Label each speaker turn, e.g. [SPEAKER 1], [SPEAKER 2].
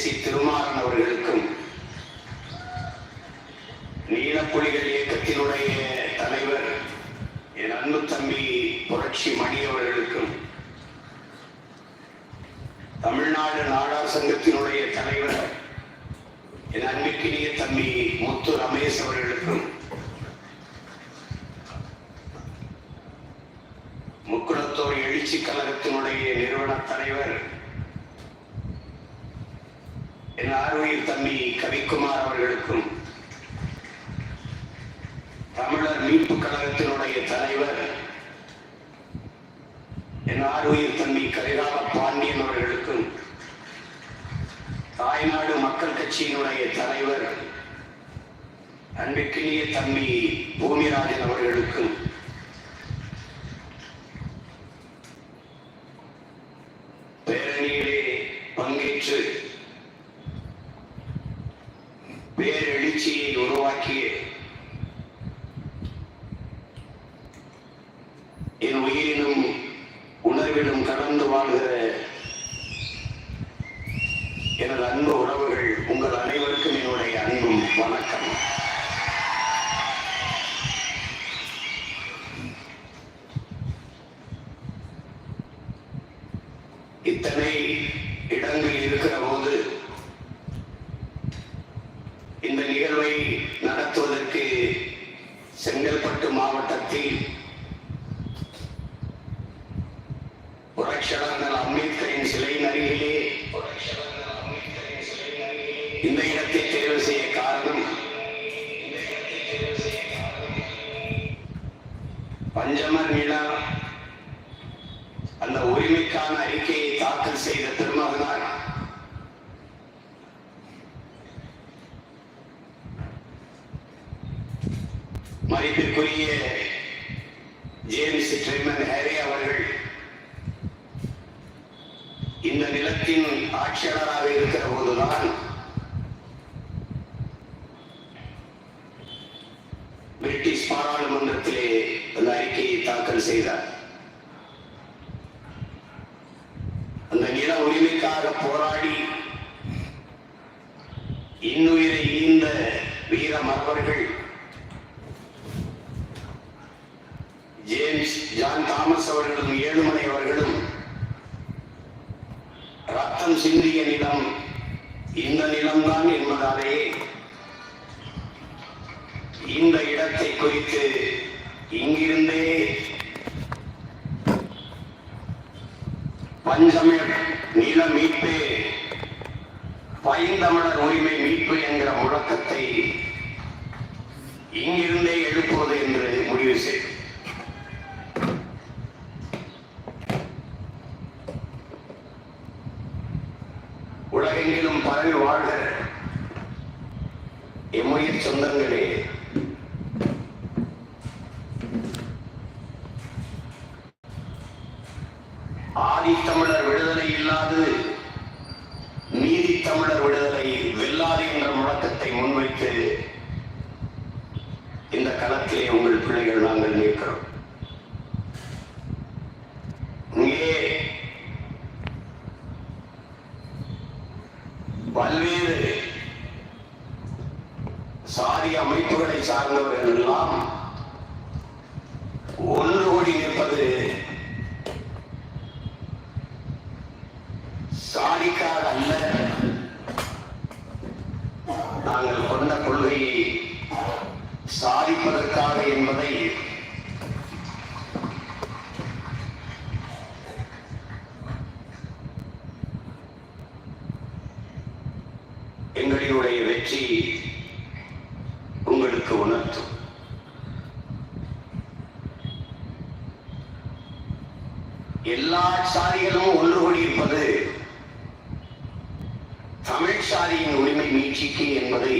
[SPEAKER 1] C Thirumaran அவர்களுக்கும் நீலப்புலிகள் இயக்கத்தினுடைய தலைவர் என் அன்பு தம்பி புரட்சி மணி அவர்களுக்கும் தமிழ்நாடு நாடார் சங்கத்தினுடைய தலைவர் என் அன்பிற்கினிய தம்பி முத்து ரமேஷ் அவர்களுக்கும் முக்குளத்தோர் எழுச்சி கழகத்தினுடைய நிறுவன தலைவர் என் ஆர்வீர் தம்பி கவிக்குமார் அவர்களுக்கும் தமிழர் மீட்பு கழகத்தினுடைய தலைவர் என் ஆர்வீர் தம்பி கரிகால பாண்டியன் அவர்களுக்கும் தாய்நாடு மக்கள் கட்சியினுடைய தலைவர் அன்பிற்கினிய தம்பி பூமிராஜன் அவர்களுக்கும் பேரணியிலே பங்கேற்று உருவாக்கிய என் உயிரிலும் உணர்விலும் கடந்து வாழ்கிற எனது அன்பு உறவுகள் உங்கள் அனைவருக்கும் என்னுடைய அன்பும் வணக்கம் இத்தனை இடங்கள் இருக்கிற போது செங்கல்பட்டு மாவட்டத்தில் புரட்சியாளர் அம்பேத்கரின் சிலையின் அருகிலே இந்த இடத்தை தேர்வு செய்ய காரணம் பஞ்சமர் நிலா. அந்த உரிமைக்கான அறிக்கை மதிப்பிற்குரிய ஜேம்ஸ் ட்ரிமன் ஹேரி அவர்கள் இந்த நிலத்தின் ஆட்சியாளராக இருக்கிற போதுதான் பிரிட்டிஷ் பாராளுமன்றத்திலே அந்த அறிக்கையை தாக்கல் செய்தார். அந்த நில உரிமைக்காக போராடி இன்னுயிரை ஈந்த வீர மரபர்கள் ஜேம்ஸ் ஜான் தாமஸ் அவர்களும் ஏழுமலை அவர்களும் ரத்தம் சிந்திய நிலம் இந்த நிலம்தான் என்பதாலேயே இந்த இடத்தை குறித்து இங்கிருந்தே பஞ்சமிழ் நில மீட்பு பைந்தமிழர் உரிமை மீட்பு என்கிற முழக்கத்தை இங்கிருந்தே எழுப்புவது என்று முடிவு செய்து வாழ்க. பரவி எம்முயிர் சொந்தங்களே சாதி அமைப்புகளை சார்ந்தவர்கள் எல்லாம் ஒன்று கூடி நிற்பது சாதிக்காக அல்ல. நாங்கள் கொண்ட கொள்கையை சாதிப்பதற்காக என்பதை எங்களுடைய வெற்றி எல்லா சாதிகளும் ஒன்று கூடியிருப்பது தமிழ் சாதியின் உரிமை மீட்சிக்கு என்பதை